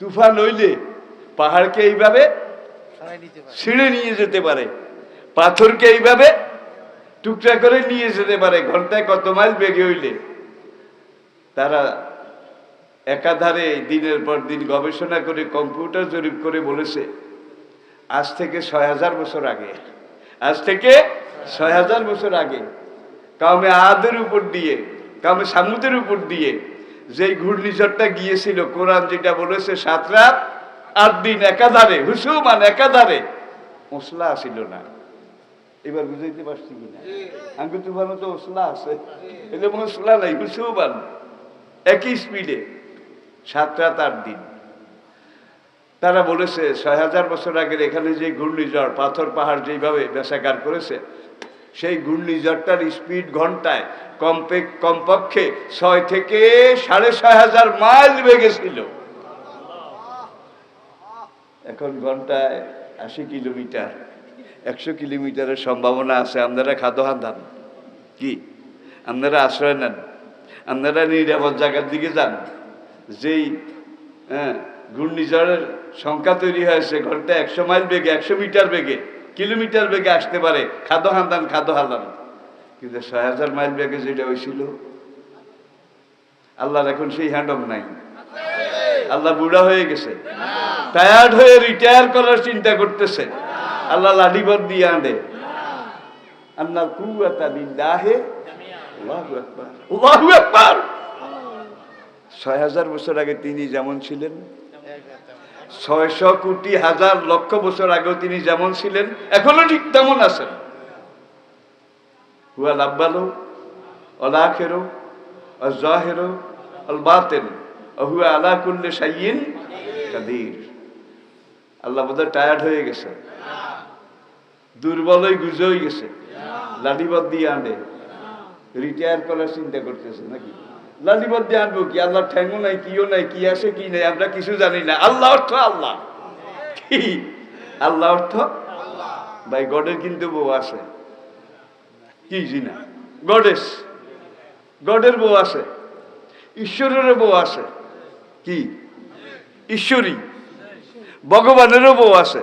তুফান হইলে পাহাড়কে এইভাবে ছিঁড়ে নিয়ে যেতে পারে পাথরকে এইভাবে টুকরা করে নিয়ে যেতে পারে ঘন্টায় কত মাইল বেগে হইলে। তারা একাধারে দিনের পর দিন গবেষণা করে কম্পিউটার জরিপ করে বলেছে আজ থেকে ছয় হাজার বছর আগে আজ থেকে ছয় হাজার বছর আগে কামে আদের উপর দিয়ে কামে সামুদের উপর দিয়ে যেই ঘূর্ণিঝড়টা গিয়েছিল, কোরআন যেটা বলেছে, সাত রাত, আট দিন একাধারে, হুসুমান একাধারে মশলা আসিল না। এবার বুঝাইতে পারছি কিনা? আমি তো ওসলা আছে। এলে মশলা নাই, হুসুমান। একই স্পিডে সাত রাত, আট দিন। তারা বলেছে, ছয় হাজার বছর আগের এখানে যে ঘূর্ণিঝড়, পাথর পাহাড় যেইভাবে বেসাকার করেছে সেই ঘূর্ণিঝড়টার স্পিড ঘন্টায় কমপে, কমপক্ষে ছয় থেকে সাড়ে ছয় হাজার মাইল বেগে ছিল। এখন ঘন্টায় আশি কিলোমিটার, একশো কিলোমিটারের সম্ভাবনা আছে। আপনারা খাদ্য হান্ধান কি? আপনারা আশ্রয় নেন। আপনারা নিরাপদ জায়গার দিকে যান। যেই হ্যাঁ ঘূর্ণিঝড়ের সংখ্যা তৈরি হয়েছে ঘণ্টা একশো মাইল বেগে, একশো মিটার বেগে। কিলোমিটার বেগে আসতে পারে, খাদ্য হান্দান খাদ্য হান্দান কিন্তু ছয় হাজার মাইল বেগে যেটা হয়েছিল, আল্লাহর এখন সেই হ্যান্ডম নাই। আল্লাহ বুড়া হয়ে গেছে টায়ার্ড হয়ে রিটায়ার করার চিন্তা করতেছে। আল্লাহ লাঠিবর দিয়ে আনে। আল্লাহ কুয়াতা আকবার, আল্লাহু আকবার। ছয় হাজার বছর আগে তিনি যেমন ছিলেন ছয়শো কোটি হাজার লক্ষ বছর আগেও তিনি যেমন ছিলেন, এখনও ঠিক তেমন আছেন। হুয়া লাব্বালো, অলাখেরো অজাহেরো অল বাতেন হুয়া আলা কুল্লে সাইয়িন কাদির। আল্লাহ বোধহয় টায়ার্ড হয়ে গেছে। দুর্বল হয়ে গুজে হয়ে গেছে। লাঠিবদ দিয়ে আনে। রিটায়ার করার চিন্তা করতেছে নাকি? লাঠিবদ দিয়ে আনব কি? আল্লাহ ঠ্যাঙ্গো নাই কিও নাই কি আছে কি নাই আমরা কিছু জানি না। আল্লাহ অর্থ আল্লাহ। কি? আল্লাহ অর্থ ভাই গডের কিন্তু বউ আছে। কি জিনা? গডেস। গডের বউ আছে। ঈশ্বরেরও বউ আছে। কি? ঈশ্বরী। ভগবানেরও বউ আছে।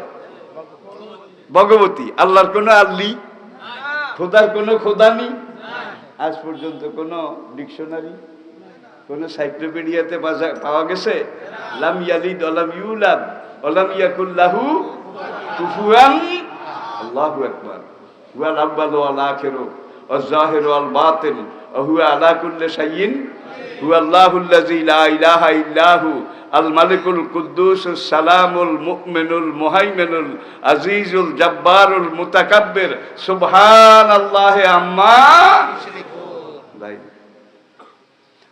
ভগবতী। আল্লাহর কোনো আল্লি? খোদার কোনো খোদানি আজ পর্যন্ত কোনো ডিকশনারি? কোনো সাইক্লোপিডিয়াতে বাজা- পাওয়া গেছে লাম ইয়ালিদ অলাম ইউলাদ অলাম ইয়াকুল্লাহু কুফুয়ান আল্লাহু আকবার হুয়াল আব্বাল ওয়াল আখিরু والظاهر والباطن وهو على كل شيء هو الله الذي لا إله إلا هو الملك القدوس السلام المؤمن المهيمن العزيز الجبار المتكبر سبحان الله عما ভাই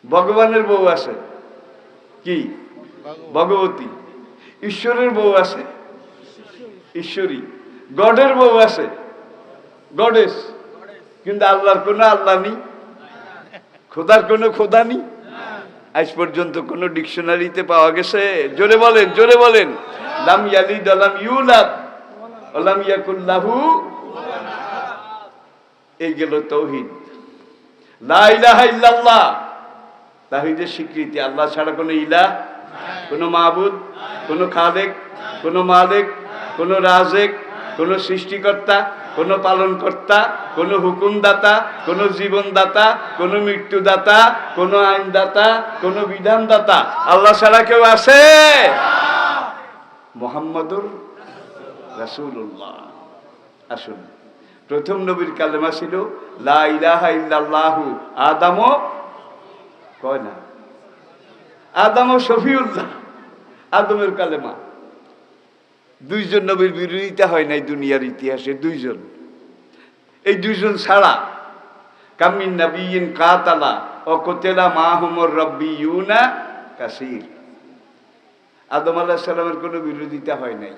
ভগবানের বউ আছে। কি? ভগবতী। ঈশ্বরের বউ আছে? ঈশ্বরী। গডের বউ আছে? গডেস। কিন্তু আল্লাহর কোনো আল্লাহ নেই। খোদার কোনো খোদা নেই। আজ পর্যন্ত কোনো ডিকশনারিতে পাওয়া গেছে। জোরে বলেন জোরে বলেন। লাম ইয়ালিদ আলাম ইউলাদ। আলাম ইয়াকুল্লাহু এই গেল তৌহিদ। লা ইলাহা ইল্লাল্লাহ। তাহিদের স্বীকৃতি। আল্লাহ ছাড়া কোনো ইলা কোনো মাহবুদ কোনো খালেক, কোনো মালিক, কোনো রাজেক, কোনো সৃষ্টিকর্তা, কোনো পালনকর্তা, কোনো হুকুমদাতা, কোনো জীবনদাতা, কোনো মৃত্যুদাতা, কোনো আইনদাতা, কোনো বিধানদাতা। আল্লাহ ছাড়া কেউ আছে? মোহাম্মদুর রাসূলুল্লাহ। আসুন। প্রথম নবীর কালেমা ছিল, লা ইলাহা আদামও কয় না? আদম ও শফিউল্লাহ, আদমের কালেমা। দুইজন নবীর বিরোধিতা হয় নাই দুনিয়ার ইতিহাসে, দুইজন। এই দুইজন ছাড়া কামিন নবীন কাতালা ও কোতেলা মাহমর রব্বি ইউনা কাসির। আদম আলাহ সাল্লামের কোনো বিরোধিতা হয় নাই।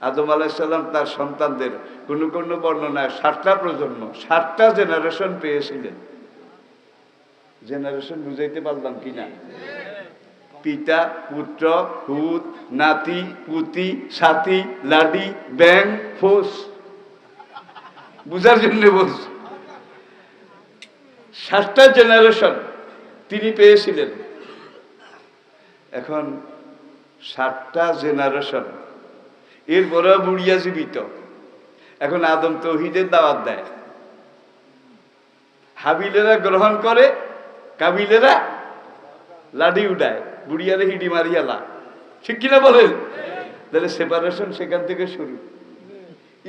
আদম আলাহিসাল্লাম তার সন্তানদের কোনো কোনো বর্ণনায় ষাটটা প্রজন্ম ষাটটা জেনারেশন পেয়েছিলেন। জেনারেশন বুঝাইতে পারলাম কি না পিতা, পুত্র পুত নাতি, পুতি, সাথী, লাডি, ব্যাং, ফোস। বুঝার জন্য বলছ। ষাটটা জেনারেশন তিনি পেয়েছিলেন। এখন ষাটটা জেনারেশন এরপরেও বুড়িয়া জীবিত। এখন আদম তৌহিদের দাওয়াত দেয়। হাবিলেরা গ্রহণ করে কাবিলেরা লাডি উঠায় বুড়িয়ারে হিডি মারিয়ালা। ঠিক কিনা বলেন? তাহলে সেপারেশন সেখান থেকে শুরু।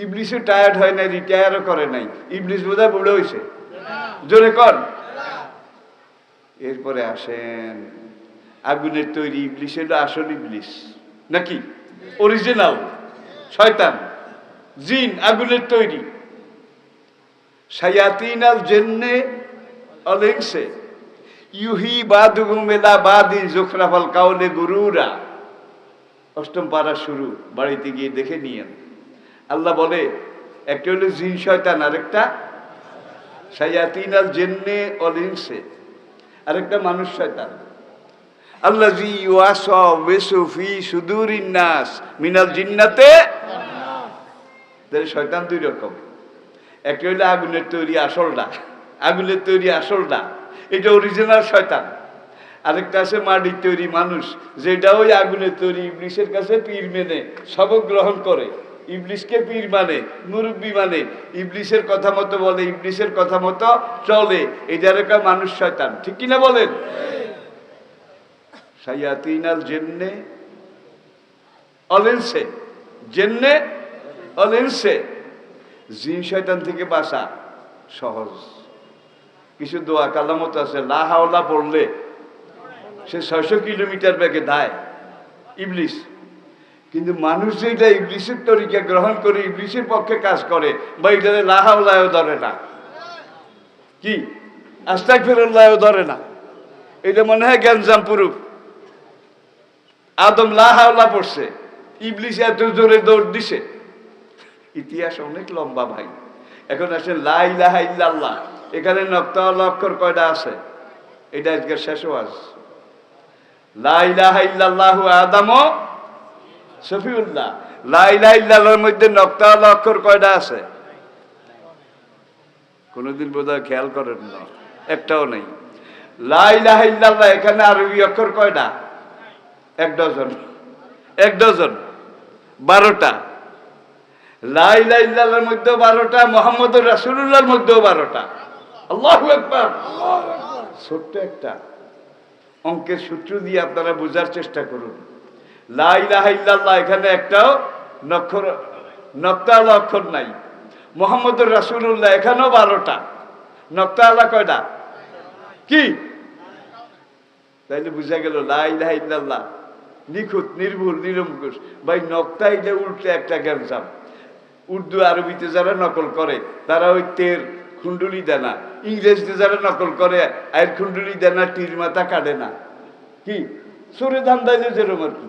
ইবলিশও টায়ার্ড হয় নাই রিটায়ারও করে নাই। ইবলিশ বোধহয় বুড়ো হয়েছে জোরে কর এরপরে আসেন আগুনের তৈরি ইবলিশ হলো আসল ইবলিশ নাকি? অরিজিনাল শয়তান। জিন আগুনের তৈরি। সায়াতিনাল জেন্নে অলেংসে। ইউহি বাদুগুম মেলা বাদি জোখরাফাল কাউলে গুরুরা। অষ্টম পাড়া শুরু, বাড়িতে গিয়ে দেখে নিয়েন। আল্লাহ বলে, একটা হলো জিন শয়তান, আরেকটা সায়াতিনাল জেন্নে অলিংসে আরেকটা মানুষ শয়তান। আল্লাহ জি ওয়াস ওয়েসুফি সুদুরিন নাস মিনাল জিন্নাতে। শয়তান দুই রকম। একটা হইল আগুনের তৈরি আসলটা, আগুনের তৈরি আসলটা এটা অরিজিনাল শয়তান। আরেকটা আছে মাটির তৈরি মানুষ, যেটা ওই আগুনে তৈরি ইবলিশের কাছে পীর মেনে, সবক গ্রহণ করে। ইবলিশকে পীর মানে মুরব্বী মানে। ইবলিশের কথা মতো বলে, ইবলিশের কথা মতো চলে। এটার একটা মানুষ শয়তান। ঠিক কিনা বলেন? সাইয়াতিনাল জেন্নে অলেন্সে। জেন্নে অলেন্সে। জিন শয়তান থেকে বাসা সহজ। কিছু দোয়া কালামত আছে, লা হাওলা পড়লে সে ছয়শো কিলোমিটার ব্যাগে দায় ইবলিশ কিন্তু মানুষ যেটা ইবলিশের তরিকা গ্রহণ করে ইবলিশের পক্ষে কাজ করে, বা এটাতে লাহাওলায়ও ধরে না। কি? আস্তাক ফেরুল্লাহও ধরে না। এটা মনে হয় গ্যাঞ্জাম পুরুষ। আদম লাহাওলা পড়ছে ইবলিশ এত জোরে দৌড় দিছে। ইতিহাস অনেক লম্বা ভাই। এখন আসেন লাহা ইল্লাল্লাহ। এখানে নক্তা অক্ষর কয়টা আছে? এটা আজকে শেষ ওয়াজ। লাই লাহা ইল্লাল্লাহু আদম শফিউল্লাহ লাই লাহা ইল্লাল্লাহর মধ্যে নক্তা অক্ষর কয়টা আছে? কোনোদিন বোধহয় খেয়াল করেন না। একটাও নেই। লাই লাহা ইল্লাল্লাহ, এখানে আরবি অক্ষর কয়টা? এক ডজন। এক ডজন। বারোটা। লাইলাইল্লাহর মধ্যেও বারোটা মোহাম্মদ রাসুল্লাহর মধ্যেও বারোটা। আল্লাহ একবার ছোট্ট একটা অঙ্কের সূত্র দিয়ে আপনারা বোঝার চেষ্টা করুন। এখানে একটাও নক্ষর নক্তাল অক্ষর নাই। মোহাম্মদ রাসুল্লাহ এখানেও বারোটা। নক্তালা কয়টা? কি? তাইলে বুঝা গেল লাইলাহ ইল্লাল্লাহ। নিখুঁত, নির্ভুল, নিরঙ্কুশ। ভাই নক্তা এটা উল্টে একটা গ্যাঞ্জাম। উর্দু আরবিতে যারা নকল করে, তারা ওই তের খুন্ডুলি দেনা। ইংরেজিতে যারা নকল করে আয়ের খুন্ডুলি দেনা, টির মাথা কাটে না। কি? সরে ধান দাইলে যেরকম আর কি?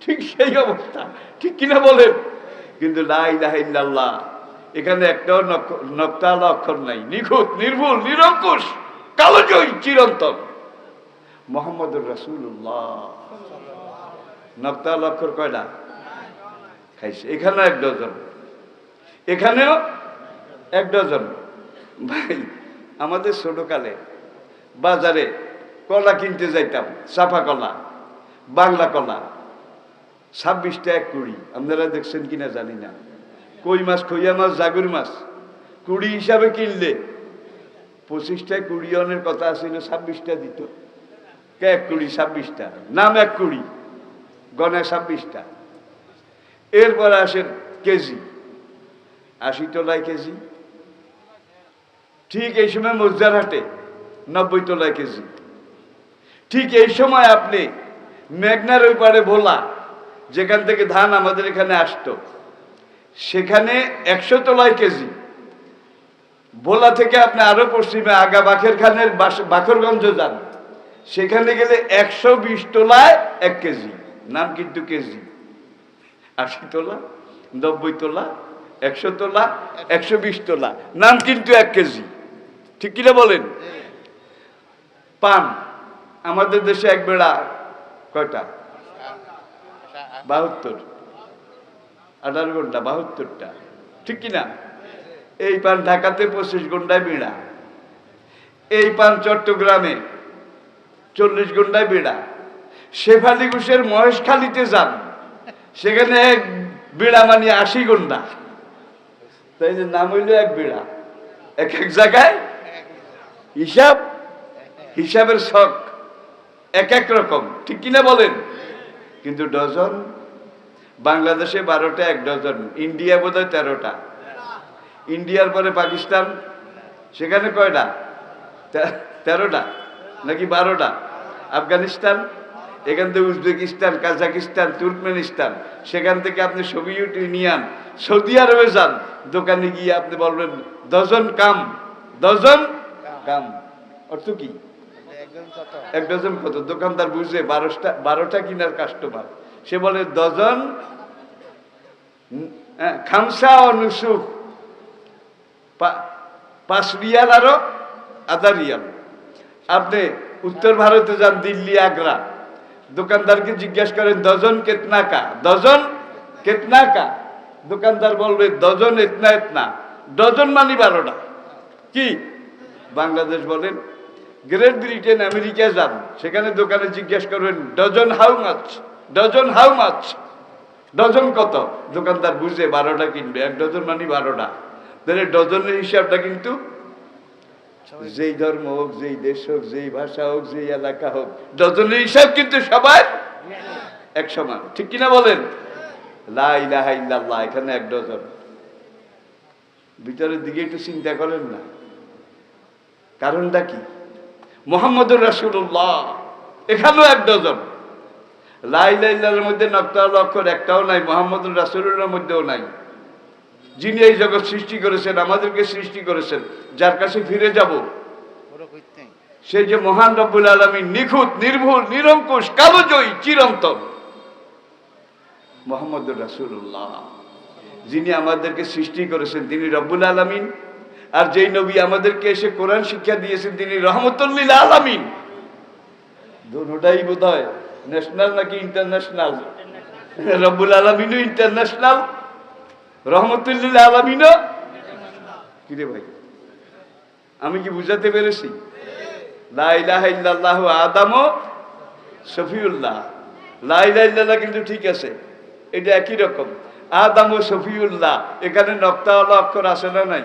ঠিক সেই অবস্থা। ঠিক কিনা বলেন? কিন্তু লাই লাহিল্লাহ এখানে একটাও নক্তাল অক্ষর নাই। নিখুঁত, নির্ভুল, নিরঙ্কুশ, কালোজয়ী, চিরন্তন। মোহাম্মদুর রাসুল্লাহ নক্তাল অক্ষর কয়টা? খাইছে। এখানেও এক ডজন। এখানেও এক ডজন। ভাই, আমাদের ছোটকালে বাজারে কলা কিনতে যাইতাম চাপা কলা, বাংলা কলা, ছাব্বিশটা এক কুড়ি, আপনারা দেখছেন কিনা জানি না। কই মাছ, খইয়া মাছ, জাগুর মাছ, কুড়ি হিসাবে কিনলে পঁচিশটায় কুড়ি অনের কথা ছিল ছাব্বিশটা দিত। এক কুড়ি, ছাব্বিশটা? নাম এক কুড়ি গনে ছাব্বিশটা। এরপর আসেন কেজি, আশি তোলায় কেজি ঠিক এই সময় মজদার হাটে নব্বই তোলায় কেজি। ঠিক এই সময় আপনি মেঘনার ওই পারে ভোলা, যেখান থেকে ধান আমাদের এখানে আসতো, সেখানে একশো তোলায় কেজি। ভোলা থেকে আপনি আরও পশ্চিমে আগা বাখের খানের বাখরগঞ্জ যান, সেখানে গেলে একশো বিশ তোলায় এক কেজি, নাম কিন্তু কেজি। আশি তোলা, নব্বই তোলা, একশো তোলা, একশো বিশ তোলা, নাম কিন্তু এক কেজি। ঠিক কিনা বলেন? পান। আমাদের দেশে এক বেড়া, কয়টা? বাহাত্তর। আঠারো ঘণ্টা, বাহাত্তরটা। ঠিক কিনা? এই পান ঢাকাতে পঁচিশ ঘন্টায় বিড়া। এই পান চট্টগ্রামে চল্লিশ ঘন্টায় বিড়া। শেফালি ঘোষের মহেশখালীতে যান। সেখানে এক বিড়া মানে আশি ঘণ্টা। তাই যে নাম হইল এক বিড়া। এক এক জায়গায় হিসাব, হিসাবের শখ এক এক রকম। ঠিক কিনা বলেন? কিন্তু ডজন, বাংলাদেশে বারোটা, এক ডজন। ইন্ডিয়া বোধ হয় তেরোটা। ইন্ডিয়ার পরে পাকিস্তান, সেখানে কয়টা? তেরোটা? নাকি বারোটা? আফগানিস্তান, এখান থেকে উজবেকিস্তান, কাজাকিস্তান, তুর্কমেনিস্তান। সেখান থেকে আপনি সোভিয়েত ইউনিয়ন, সৌদি আরবে যান। দোকানে গিয়ে আপনি বলবেন, ডজন কাম, ডজন অর্থ কি? এক ডজন কত? দোকানদার বুঝে বারোটা বারোটা কিনার কাস্টমার সে বলে ডজন? হ্যাঁ, খামসা ও নুসুফ পাঁচ রিয়াল আরও আধা রিয়াল। আপনি উত্তর ভারতে যান দিল্লি আগ্রা। দোকানদারকে জিজ্ঞাসা করেন ডজন কেতনা কা? ডজন কেতনা কা? দোকানদার বলবে ডজন এতনা এতনা। ডজন মানি বারোটা। কি? বাংলাদেশ বলেন গ্রেট ব্রিটেন আমেরিকা যান, সেখানে দোকানে জিজ্ঞেস করবেন dozen how much dozen how much dozen কত? দোকানদার বুঝে, বারোটা কিনবে, এক ডজন মানে বারোটা। তাহলে ডজনের হিসাবটা কিন্তু যেই ধর্ম হোক, যেই দেশ হোক, যেই ভাষা হোক, যেই এলাকা হোক ডজনের হিসাব কিন্তু সবার এক সমান। ঠিক কিনা বলেন? লা ইলাহা ইল্লাল্লাহ, এখানে এক ডজন ভিতরের দিকে একটু চিন্তা করেন না। কারণটা কি? মোহাম্মদুর রাসূলুল্লাহ। এখানেও এক ডজন। লাইলাইল্লার মধ্যে নক্তাল অক্ষর একটাও নাই, মোহাম্মদুর রাসূলুল্লাহর মধ্যেও নাই। যিনি এই জগৎ সৃষ্টি করেছেন, আমাদেরকে সৃষ্টি করেছেন, যার কাছে ফিরে যাব সেই যে মহান রব্বুল আলমী নিখুঁত, নির্ভুল, নিরঙ্কুশ, কালোজয়ী, চিরন্তন। মোহাম্মদুর রাসূলুল্লাহ। যিনি আমাদেরকে সৃষ্টি করেছেন, তিনি রব্বুল আলমিন। আর যেই নবী আমাদেরকে এসে কোরআন শিক্ষা দিয়েছেন তিনি রহমতুল্লিল আলামিন। দুটাই বোধ হয় ন্যাশনাল নাকি ইন্টারন্যাশনাল রব্বুল আলমিনও ইন্টারন্যাশনাল রহমতুল্লিল আলমিনও? কিরে ভাই, আমি কি বুঝাতে পেরেছি? লাইলাহ আদামও শফিউল্লাহ। লাইলাহ কিন্তু ঠিক আছে, এটা একই রকম। আদাম শফিউল্লাহ, এখানে নক্তাওয়ালা অক্ষর আছে না নাই?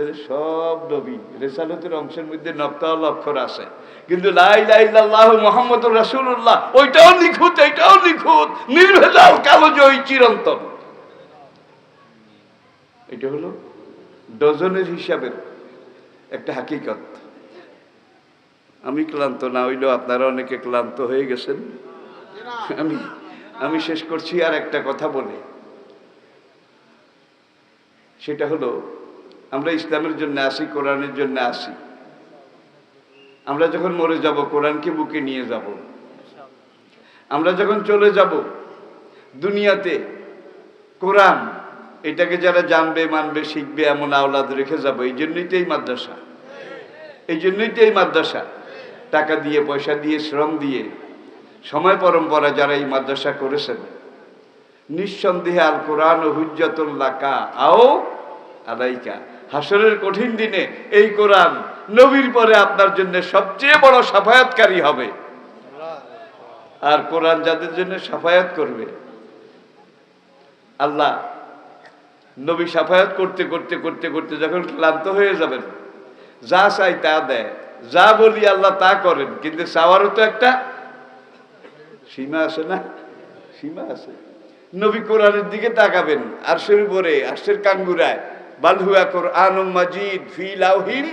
তাহলে সব নবী, রেসালতের অংশের মধ্যে নক্তাল অক্ষর কিন্তু মোহাম্মদ রাসূলুল্লাহ, ওইটাও নিখুঁত, এটাও নিখুঁত, নির্ভেজাল চিরন্তন। এটা হলো ডজনের হিসাবের একটা হাকিকত। আমি ক্লান্ত না হইলেও আপনারা অনেকে ক্লান্ত হয়ে গেছেন। আমি আমি শেষ করছি আর একটা কথা বলে। সেটা হলো আমরা ইসলামের জন্য আসি, কোরআনের জন্য আসি। আমরা যখন মরে যাব, কোরআনকে বুকে নিয়ে যাব। আমরা যখন চলে যাব, দুনিয়াতে কোরআন, এটাকে যারা জানবে, মানবে, শিখবে, এমন আওলাদ রেখে যাব, এই জন্যই তো এই মাদ্রাসা। এই জন্যই তো এই মাদ্রাসা। টাকা দিয়ে, পয়সা দিয়ে, শ্রম দিয়ে, সময় পরম্পরা যারা এই মাদ্রাসা করেছেন, নিঃসন্দেহে আল কোরআন হুজ্জাতুল্লাকা আও আলাইকা। হাসরের কঠিন দিনে এই কোরআন নবীর পরে আপনার জন্য সবচেয়ে বড় সাফায়াতকারী হবে। আর কোরআন যাদের জন্য সাফায়াত করবে, আল্লাহ নবী সাফায়াত করতে করতে করতে করতে যখন ক্লান্ত হয়ে যাবেন, যা চাই তা দেয়, যা বলি আল্লাহ তা করেন, কিন্তু চাওয়ারও তো একটা সীমা আছে না? সীমা আছে। নবী কোরআনের দিকে তাকাবেন, আরশের উপরে, আরশের কাঙ্গুরায় বালহুয়া কোরআন মাজিদ ফি লাউহিম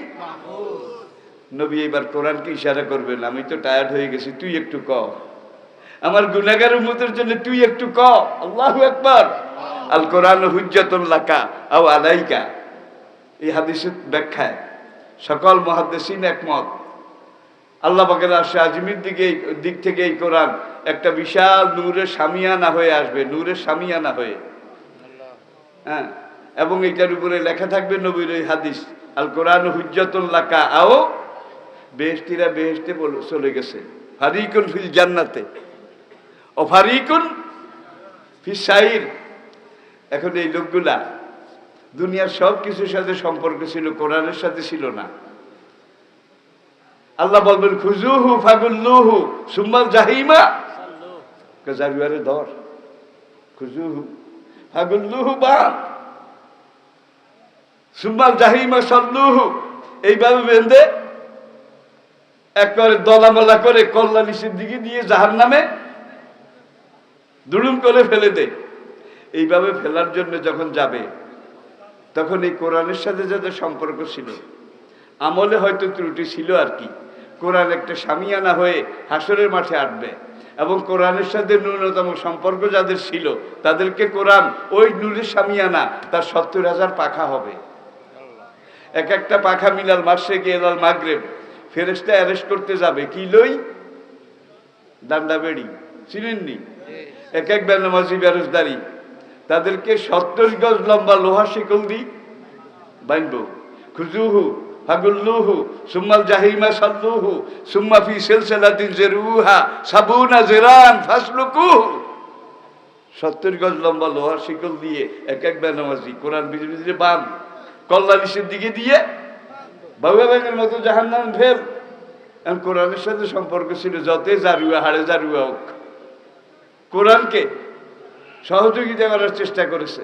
নবী এবার কোরআনকে ইশারা করবেন? আমি তো টায়ার্ড হয়ে গেছি তুই একটু ক। আমার গুনাগার উম্মতের জন্য তুই একটু ক। আল্লাহু আকবার। আল কোরআন হুজ্জাতুল লাকা আও আলাইকা। এই হাদিসের ব্যাখ্যায় সকল মহাদ্দেশিন একমত। আল্লাহ পাকের আশা আজমির দিকে দিক থেকে এই কোরআন একটা বিশাল নূরের সামিয়ানা হয়ে আসবে নূরের সামিয়ানা হয়ে। হ্যাঁ। এবং এটার উপরে লেখা থাকবে নবীর ওই হাদিস আল কোরআন হুজ্জতুল্লাকা আও বেহেস্তিরা বেহেস্তে চলে গেছে। ফারিকুন ফিল জান্নাতে, ও ফারিকুন সাইর। এখন এই লোকগুলা দুনিয়ার সব কিছুর সাথে সম্পর্ক ছিল, কোরআনের সাথে ছিল না। আল্লাহ বলবেন খুজুহু ফাগুল্লুহু সুম্মাল জাহিমা। জাবিয়ারে ধর খুজুহু ফাগুল্লুহু বান সুম্মাল জাহিমা সল্লুহু। এইভাবে বেঁধে একবারে দলামলা করে কল্লা নিচের দিকে দিয়ে জাহার নামে দুড়ুম করে ফেলে দেয়। এইভাবে ফেলার জন্য যখন যাবে, তখন এই কোরআনের সাথে যাদের সম্পর্ক ছিল, আমলে হয়তো ত্রুটি ছিল আর কি। কোরআন একটা সামিয়ানা হয়ে হাসরের মাঠে আটবে এবং কোরআনের সাথে ন্যূনতম সম্পর্ক যাদের ছিল, তাদেরকে কোরআন ওই নূরের সামিয়ানা তার সত্তর হাজার পাখা হবে। এক একটা পাখা মিলাল মাসেকে এলাল মাগরেব ফেরেস্তা অ্যারেস্ট করতে যাবে কি লই? ডান্ডা বেড়ি চিনেননি? এক এক বেনামাজি বেরোজদারি তাদেরকে সত্তর গজ লম্বা লোহা শিকল দি বানব খুজুহু ফাগুল্লুহু সুম্মাল জাহিমা সাল্লুহু সুম্মা ফি সিলসিলাতিন জিরুহা সাবুনা জিরান ফাসলুকুহু। সত্তর গজ লম্বা লোহার শিকল দিয়ে এক এক বেনামাজি কোরআন বিজে বিজে বান। কল্লা দিকে দিয়ে বাবু ব্যাঙের মতো জাহান নাম ফেল কোরআনের সাথে সম্পর্ক ছিল যতে জারুয়া হাড়ে জারুয়া হোক। কোরআনকে সহযোগিতা করার চেষ্টা করেছে।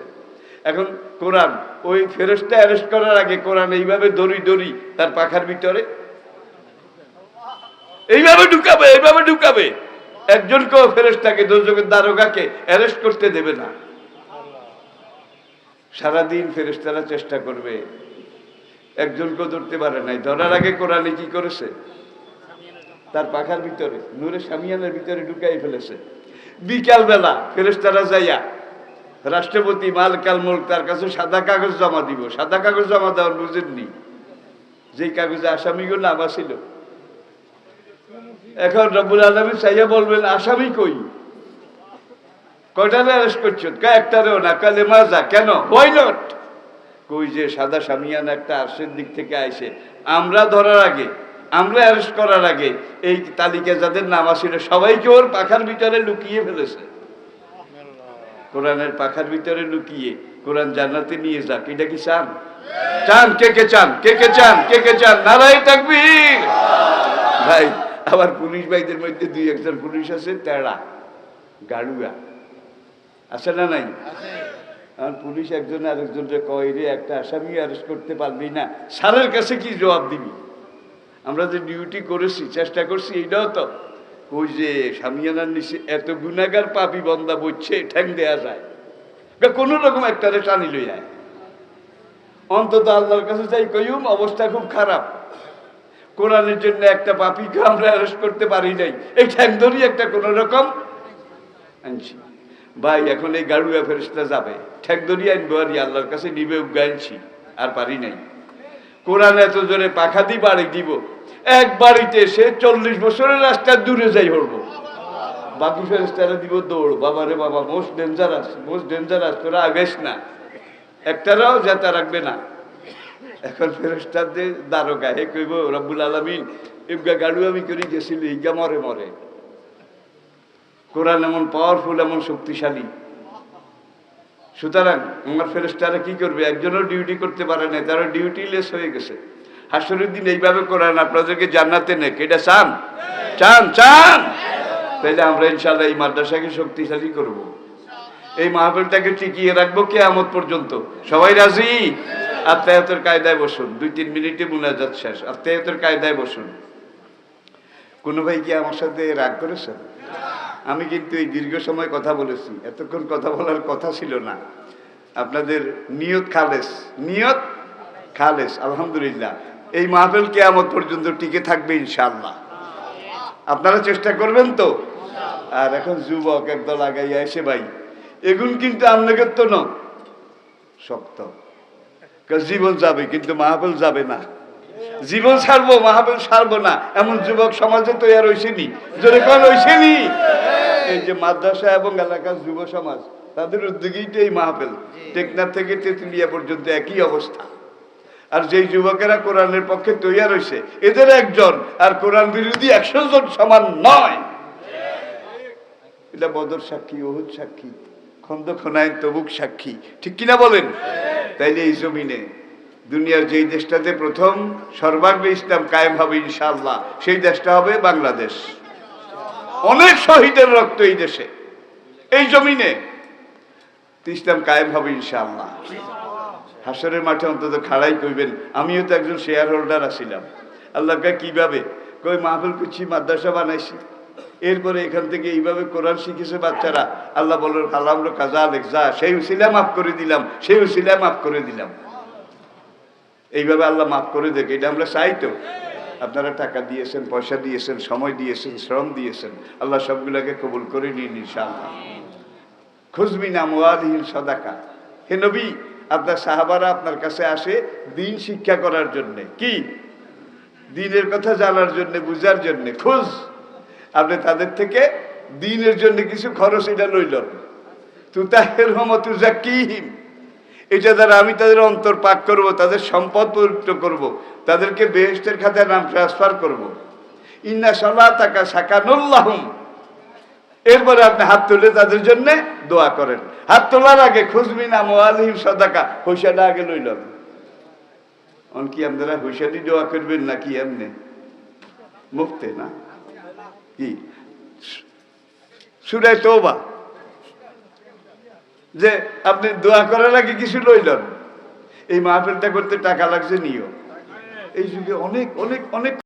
এখন কোরআন, ওই ফেরস্তা অ্যারেস্ট করার আগে কোরআন এইভাবে দড়ি দড়ি তার পাখার ভিতরে। এইভাবে ঢুকাবে এইভাবে ঢুকাবে। একজনকেও ফেরেস্তাকে দুর্যোগের দ্বারকাকে অ্যারেস্ট করতে দেবে না। সারাদিন ফেরেস্তারা চেষ্টা করবে। একজনকেও ধরতে পারে নাই। ধরার আগে কোরআনে কি করেছে? তার পাখার ভিতরে, নূরে সামিয়ানের ভিতরে ঢুকাই ফেলেছে। বিকাল বেলা ফেরেস্তারা যাইয়া রাষ্ট্রপতি মাল কাল মুল্ক তার কাছে সাদা কাগজ জমা দিব। সাদা কাগজ জমা দেওয়ার বুঝেননি। যেই কাগজে আসামিগুলো নাম ছিল। এখন রব্বুল আলমী চাইয়া বলবেন, আসামি কই? কয়টারে অ্যারেস্ট করছ? কা একটারেও না? কালে মাজা কেন? নট কই যে সাদা সামিয়ান একটা আর্শের দিক থেকে আইসে আমরা ধরার আগে আমরা অ্যারেস্ট করার আগে এই তালিকা যাদের নাম আসছিল সবাইকে ওর পাখার ভিতরে লুকিয়ে ফেলেছে। কোরআনের পাখার ভিতরে লুকিয়ে কোরআন জান্নাতে নিয়ে যাক। এটা কি চান? চান? কে কে চান? কে কে চান? কে কে চান? নারাই তাকবীর! ভাই আবার পুলিশ ভাইদের মধ্যে দুই একজন পুলিশ আছে তেড়া গাড়ুয়া। আছে না নাই? আর পুলিশ একজন আরেকজনকে কয়, রে, একটা আসামি অ্যারেস্ট করতে পারবি না। স্যারের কাছে কি জবাব দিবি? আমরা যে ডিউটি করেছি, চেষ্টা করছি, এইটাও তো। ওই যে সামিয়ানার নিচে এত গুণাগার পাপি বন্দা বইছে, ঠ্যাং দেয়া যায়। বা, কোনো রকম একটারে টানি লই যায় অন্তত আল্লাহর কাছে যাই কইম, অবস্থা খুব খারাপ। কোরআনের জন্য একটা পাপিকে আমরা অ্যারেস্ট করতে পারি নাই। এই ঠ্যাং ধরি একটা কোনো রকম? আনছি। ভাই, এখন এই গাড়ুয়া ফেরিস্তা যাবে। ঠেক ধরি আনব আর আল্লাহর কাছে নিবে আনছি, আর পারি নাই। কোরআন এত জোরে পাখা দি বাড়ি দিব, এক বাড়িতে সে চল্লিশ বছরের রাস্তা দূরে যাই হরবো। বাকি ফেরেস্তারা দিব দৌড়, বাবা রে বাবা মোস্ট ডেঞ্জারাস মোস্ট ডেঞ্জারাস তোরা আগেস না। একটারাও যেতে রাখবে না। এখন ফেরেস্তাদের দ্বারকা হে কইব, রব্বুল আলমিন, ইবগা গাড়ু আমি করি গেছিলি, ইগা মরে মরে। কোরআন এমন পাওয়ারফুল এমন শক্তিশালী। সুতরাং আমার ফেরেস্তারা কি করবে? একজনও ডিউটি করতে পারে না তারা ডিউটি লেস হয়ে গেছে। হাসরের দিন এইভাবে কোরআন আপনাদেরকে জান্নাতে নেক। এটা চান? চান চান? তাইলে আমরা ইনশাল্লাহ এই মাদ্রাসাকে শক্তিশালী করব। এই মাহফিলটাকে টিকিয়ে রাখব কেয়ামত পর্যন্ত। সবাই রাজি? আত্মায়তের কায়দায় বসুন। দুই, তিন মিনিটে মুনাজাত শেষ। আত্মায়তের কায়দায় বসুন। কোনো ভাই কি আমার সাথে রাগ করেছেন? আমি কিন্তু এই দীর্ঘ সময় কথা বলেছি। এতক্ষণ কথা বলার কথা ছিল না। আপনাদের নিয়ত খালেস নিয়ত খালেস, আলহামদুলিল্লাহ। এই মাহফিল কেয়ামত পর্যন্ত টিকে থাকবে ইনশাআল্লাহ। আপনারা চেষ্টা করবেন তো? আর এখন যুবক একদল আগাইয়া এসে ভাই, এগুন কিন্তু আপনাকে তো ন শক্ত। জীবন যাবে, কিন্তু মাহফিল যাবে না। জীবন ছাড়বো মাহফিল ছাড়বো না। এমন যুবক সমাজে তৈরি হয়েছেনি যদি কোন হয়েছেনি এই যে মাদ্রাসা এবং এলাকার যুব সমাজ, তাদের উদ্যোগেই তো এই মাহফিল। টেকনাফ থেকে তেঁতুলিয়া পর্যন্ত একই অবস্থা। আর যেই যুবকেরা কোরআনের পক্ষে তৈরি হয়েছে এদের একজন, আর কোরআন বিরোধী একশো জন সমান নয়। এটা বদর সাক্ষী ওহুদ সাক্ষী খন্দ খনায়ন তবুক সাক্ষী। ঠিক কিনা বলেন? তাইলে এই জমিনে দুনিয়ার যেই দেশটাতে প্রথম সর্বাগ্রে ইসলাম কায়েম হবে ইনশাআল্লাহ, সেই দেশটা হবে বাংলাদেশ। অনেক শহীদের রক্ত এই দেশে, এই জমিনে। ইসলাম কায়েম হবে ইনশাআল্লাহ। হাসরের মাঠে অন্তত খাড়াই কইবেন, আমিও তো একজন শেয়ার হোল্ডার আছিলাম আল্লাহকে কীভাবে? কই মাহফিল করছি, মাদ্রাসা বানাইছি। এরপরে এখান থেকে এইভাবে কোরআন শিখেছে বাচ্চারা। আল্লাহ বলেন আল্লাহ কাজা আলেক, যা, সেই উসিলা মাফ করে দিলাম, সেই উসিলা মাফ করে দিলাম। এইভাবে আল্লাহ মাফ করে দেখ এটা আমরা চাই তো। আপনারা টাকা দিয়েছেন, পয়সা দিয়েছেন, সময় দিয়েছেন, শ্রম দিয়েছেন, আল্লাহ সবগুলোকে কবুল করে নিন ইনশাআল্লাহ। খুঁজবিন আমওয়ালিহিল সদাকা। হে নবী, আপনার সাহাবারা আপনার কাছে আসে দিন শিক্ষা করার জন্য। কি? দিনের কথা জানার জন্য, বুঝার জন্য। খোঁজ। আপনি তাদের থেকে দিনের জন্য কিছু খরচ এটা লইলেন। তুতাহের হমতু জাকিহিম। এটা দ্বারা আমি তাদের অন্তর পাক করব, তাদের সম্পদ পবিত্র করব, তাদেরকে বেহেস্টের খাতায় নাম ট্রান্সফার করব। ইন্না সাল্লাহ তাকা সাকানুল্লাহম। এরপরে আপনি হাত তুলে তাদের জন্য দোয়া করেন। হাত তোলার আগে খুঁজবি না মোয়ালিম সদাকা, পয়সাটা আগে লইল। অন কি আপনারা হুইসাদি দোয়া করবেন নাকি এমনি? মুক্তে না? কি? সুরায় তৌবা যে আপনি দোয়া করার আগে কিছু লইলেন। এই মাহফিলটা করতে টাকা লাগছে নিও। এই যুগে অনেক অনেক অনেক